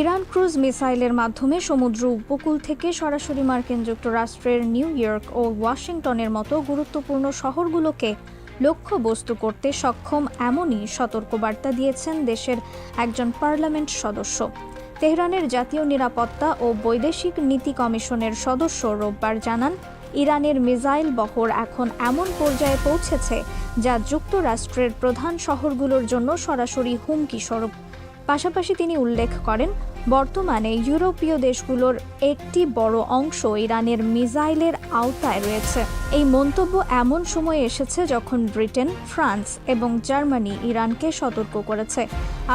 Iran cruise মিসাইলের মাধ্যমে সমুদ্র উপকূল থেকে সরাসরি মার্কিন যুক্তরাষ্ট্রের নিউ ইয়র্ক ও ওয়াশিংটনের মতো গুরুত্বপূর্ণ শহরগুলোকে লক্ষ্যবস্তু করতে সক্ষম এমনই সতর্কবার্তা দিয়েছেন দেশের একজন পার্লামেন্ট সদস্য। তেহরানের জাতীয় নিরাপত্তা ও বৈদেশিক নীতি কমিশনের সদস্য রোববার জানান, ইরানের মিসাইল বহর এখন এমন পর্যায়ে পৌঁছেছে যা যুক্তরাষ্ট্রের প্রধান শহরগুলোর জন্য সরাসরি হুমকি স্বরূপ পাশাপাশি তিনি উল্লেখ করেন, বর্তমানে ইউরোপীয় দেশগুলোর একটি বড় অংশ ইরানের মিসাইলের আওতায় রয়েছে। এই মন্তব্য এমন সময় এসেছে যখন ব্রিটেন, ফ্রান্স এবং জার্মানি ইরানকে সতর্ক করেছে।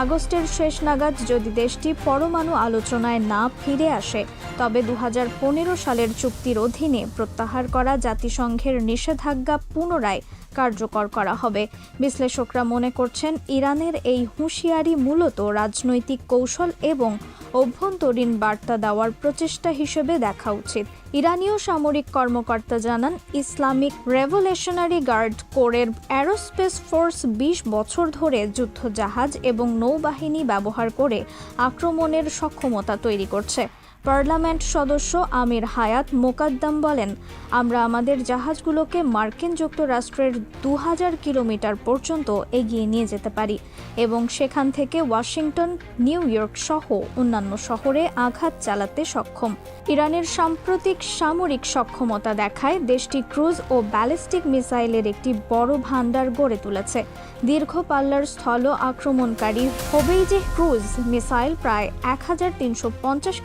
আগস্টের শেষ নাগাদ যদি দেশটি পরমাণু আলোচনায় না ফিরে আসে, তবে দু হাজার পনেরো সালের চুক্তির অধীনে প্রত্যাহার করা জাতিসংঘের নিষেধাজ্ঞা পুনরায় কার্যকর করা হবে। বিশ্লেষকরা মনে করছেন, ইরানের এই হুঁশিয়ারি মূলত রাজনৈতিক কৌশল এবং অভ্যন্তরীণ বার্তা দেওয়ার প্রচেষ্টা হিসেবে দেখা উচিত। ইরানীয় সামরিক কর্মকর্তা জানান, ইসলামিক রেভলিউশনারি গার্ড কোরের অ্যারোস্পেস ফোর্স বিশ বছর ধরে যুদ্ধজাহাজ এবং নৌবাহিনী ব্যবহার করে আক্রমণের সক্ষমতা তৈরি করছে। পার্লামেন্ট সদস্য আমির হায়াত মোকাদ্দাম বলেন, আমরা আমাদের জাহাজগুলোকে মার্কিন যুক্তরাষ্ট্রের দু হাজার কিলোমিটার পর্যন্ত এগিয়ে নিয়ে যেতে পারি এবং সেখান থেকে ওয়াশিংটন, নিউ ইয়র্ক সহ অন্যান্য শহরে আঘাত চালাতে সক্ষম। ইরানের সাম্প্রতিক সামরিক সক্ষমতা দেখায় দেশটি ক্রুজ ও ব্যালিস্টিক মিসাইলের একটি বড় ভাণ্ডার গড়ে তুলেছে। দীর্ঘ পাল্লার স্থল আক্রমণকারী হবেই হোবেইজে ক্রুজ মিসাইল প্রায় এক পঞ্চাশ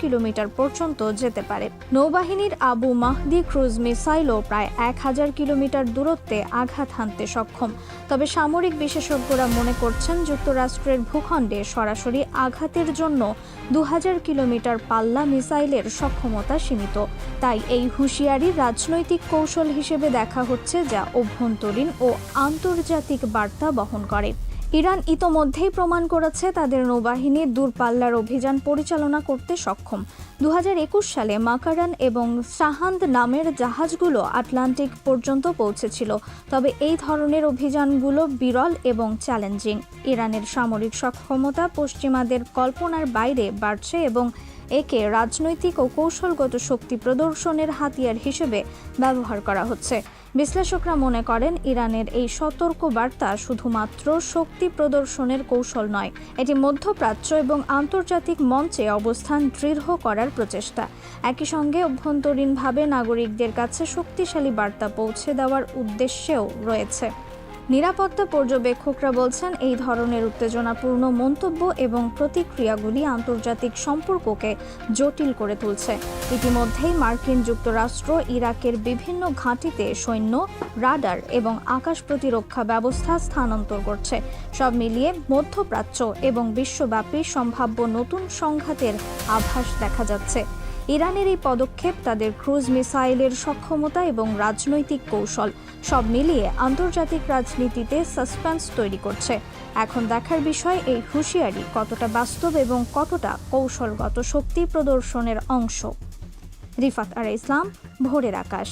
কিলোমিটার পর্যন্ত যেতে পারে। নৌবাহিনীর আবু মাহদি ক্রুজ মিসাইলও প্রায় এক হাজার কিলোমিটার দূরত্বে আঘাত হানতে সক্ষম। তবে সামরিক বিশেষজ্ঞরা মনে করছেন যুক্তরাষ্ট্রের ভূখণ্ডে সরাসরি আঘাতের জন্য দু হাজার কিলোমিটার পাল্লা মিসাইলের সক্ষমতা সীমিত। তাই এই হুঁশিয়ারি রাজনৈতিক কৌশল হিসেবে দেখা হচ্ছে যা অভ্যন্তরীণ ও আন্তর্জাতিক বার্তা বহন করে। ইরান ইতোমধ্যেই প্রমাণ করেছে তাদের নৌবাহিনী দূরপাল্লার অভিযান পরিচালনা করতে সক্ষম। দু হাজার একুশ সালে মাকারান এবং সাহান্দ নামের জাহাজগুলো আটলান্টিক পর্যন্ত পৌঁছেছিল। তবে এই ধরনের অভিযানগুলো বিরল এবং চ্যালেঞ্জিং। ইরানের সামরিক সক্ষমতা পশ্চিমাদের কল্পনার বাইরে বাড়ছে এবং একে রাজনৈতিক ও কৌশলগত শক্তি প্রদর্শনের হাতিয়ার হিসেবে ব্যবহার করা হচ্ছে। বিশ্লেষকরা মনে করেন, ইরানের এই সতর্ক বার্তা শুধুমাত্র শক্তি প্রদর্শনের কৌশল নয়, এটি মধ্যপ্রাচ্য এবং আন্তর্জাতিক মঞ্চে অবস্থান দৃঢ় করার প্রচেষ্টা। একই সঙ্গে অভ্যন্তরীণভাবে নাগরিকদের কাছে শক্তিশালী বার্তা পৌঁছে দেওয়ার উদ্দেশ্যেও রয়েছে। নিরাপত্তা পর্যবেক্ষকরা বলছেন, এই ধরনের উত্তেজনাপূর্ণ মন্তব্য এবং প্রতিক্রিয়াগুলি আন্তর্জাতিক সম্পর্ককে জটিল করে তুলছে। ইতিমধ্যেই মার্কিন যুক্তরাষ্ট্র ইরাকের বিভিন্ন ঘাঁটিতে সৈন্য, রাডার এবং আকাশ প্রতিরক্ষা ব্যবস্থা স্থানান্তর করছে। সব মিলিয়ে মধ্যপ্রাচ্য এবং বিশ্বব্যাপী সম্ভাব্য নতুন সংঘাতের আভাস দেখা যাচ্ছে। ইরানের এই পদক্ষেপ তাদের ক্রুজ মিসাইলের সক্ষমতা এবং রাজনৈতিক কৌশল সব মিলিয়ে আন্তর্জাতিক রাজনীতিতে সাসপেন্স তৈরি করছে। এখন দেখার বিষয় এই হুঁশিয়ারি কতটা বাস্তব এবং কতটা কৌশলগত শক্তি প্রদর্শনের অংশ। রিফাত আর ইসলাম, ভোরের আকাশ।